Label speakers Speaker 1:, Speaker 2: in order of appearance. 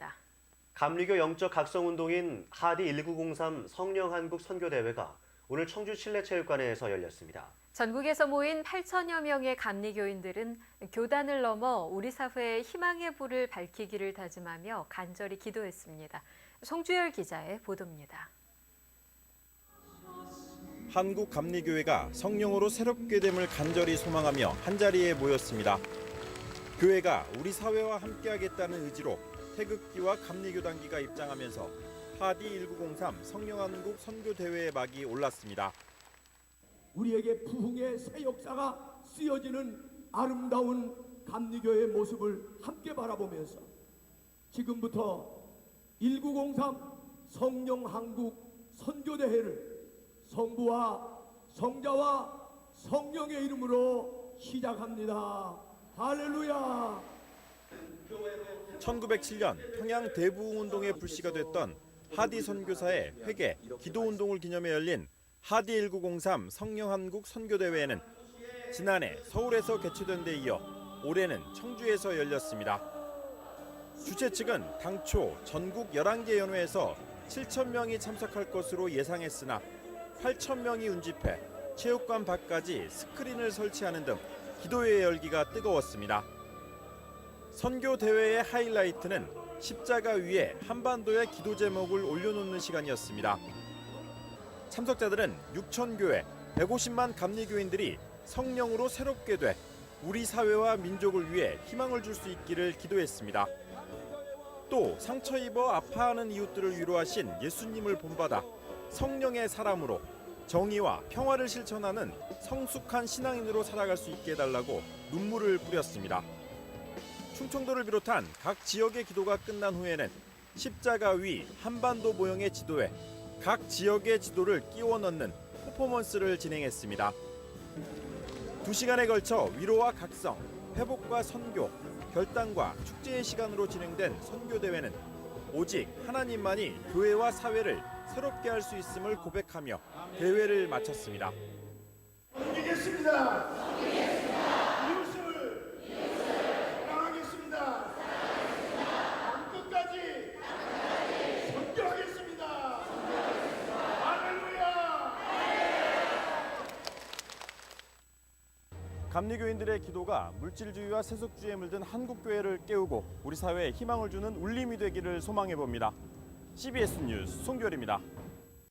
Speaker 1: 보도입니다.
Speaker 2: 감리교 영적 각성 운동인 하디 1903 성령 한국 선교 대회가 오늘 청주 실내체육관에서 열렸습니다.
Speaker 1: 전국에서 모인 8천여 명의 감리교인들은 교단을 넘어 우리 사회의 희망의 불을 밝히기를 다짐하며 간절히 기도했습니다. 송주열 기자의 보도입니다.
Speaker 3: 한국 감리교회가 성령으로 새롭게 됨을 간절히 소망하며 한자리에 모였습니다. 교회가 우리 사회와 함께하겠다는 의지로 태극기와 감리교단기가 입장하면서 하디 1903 성령한국 선교대회의 막이 올랐습니다.
Speaker 4: 우리에게 부흥의 새 역사가 쓰여지는 아름다운 감리교의 모습을 함께 바라보면서 지금부터 1903 성령 한국 선교대회를 성부와 성자와 성령의 이름으로 시작합니다. 할렐루야.
Speaker 3: 1907년 평양 대부흥운동의 불씨가 됐던 하디 선교사의 회개, 기도 운동을 기념해 열린 하디 1903 성령한국 선교대회에는 지난해 서울에서 개최된 데 이어 올해는 청주에서 열렸습니다. 주최 측은 당초 전국 11개 연회에서 7천 명이 참석할 것으로 예상했으나 8천 명이 운집해 체육관 밖까지 스크린을 설치하는 등 기도회 열기가 뜨거웠습니다. 선교 대회의 하이라이트는 십자가 위에 한반도의 기도 제목을 올려놓는 시간이었습니다. 참석자들은 6천 교회 150만 감리교인들이 성령으로 새롭게 돼 우리 사회와 민족을 위해 희망을 줄 수 있기를 기도했습니다. 또 상처 입어 아파하는 이웃들을 위로하신 예수님을 본받아 성령의 사람으로 정의와 평화를 실천하는 성숙한 신앙인으로 살아갈 수 있게 해달라고 눈물을 뿌렸습니다. 충청도를 비롯한 각 지역의 기도가 끝난 후에는 십자가 위 한반도 모형의 지도에 각 지역의 지도를 끼워 넣는 퍼포먼스를 진행했습니다. 두 시간에 걸쳐 위로와 각성, 회복과 선교, 결단과 축제의 시간으로 진행된 선교 대회는 오직 하나님만이 교회와 사회를 새롭게 할 수 있음을 고백하며 대회를 마쳤습니다.
Speaker 5: 이웃을 사랑하겠습니다. 끝까지 선교하겠습니다. 할렐루야.
Speaker 3: 감리교인들의 기도가 물질주의와 세속주의에 물든 한국교회를 깨우고 우리 사회에 희망을 주는 울림이 되기를 소망해 봅니다. CBS 뉴스 송교리입니다.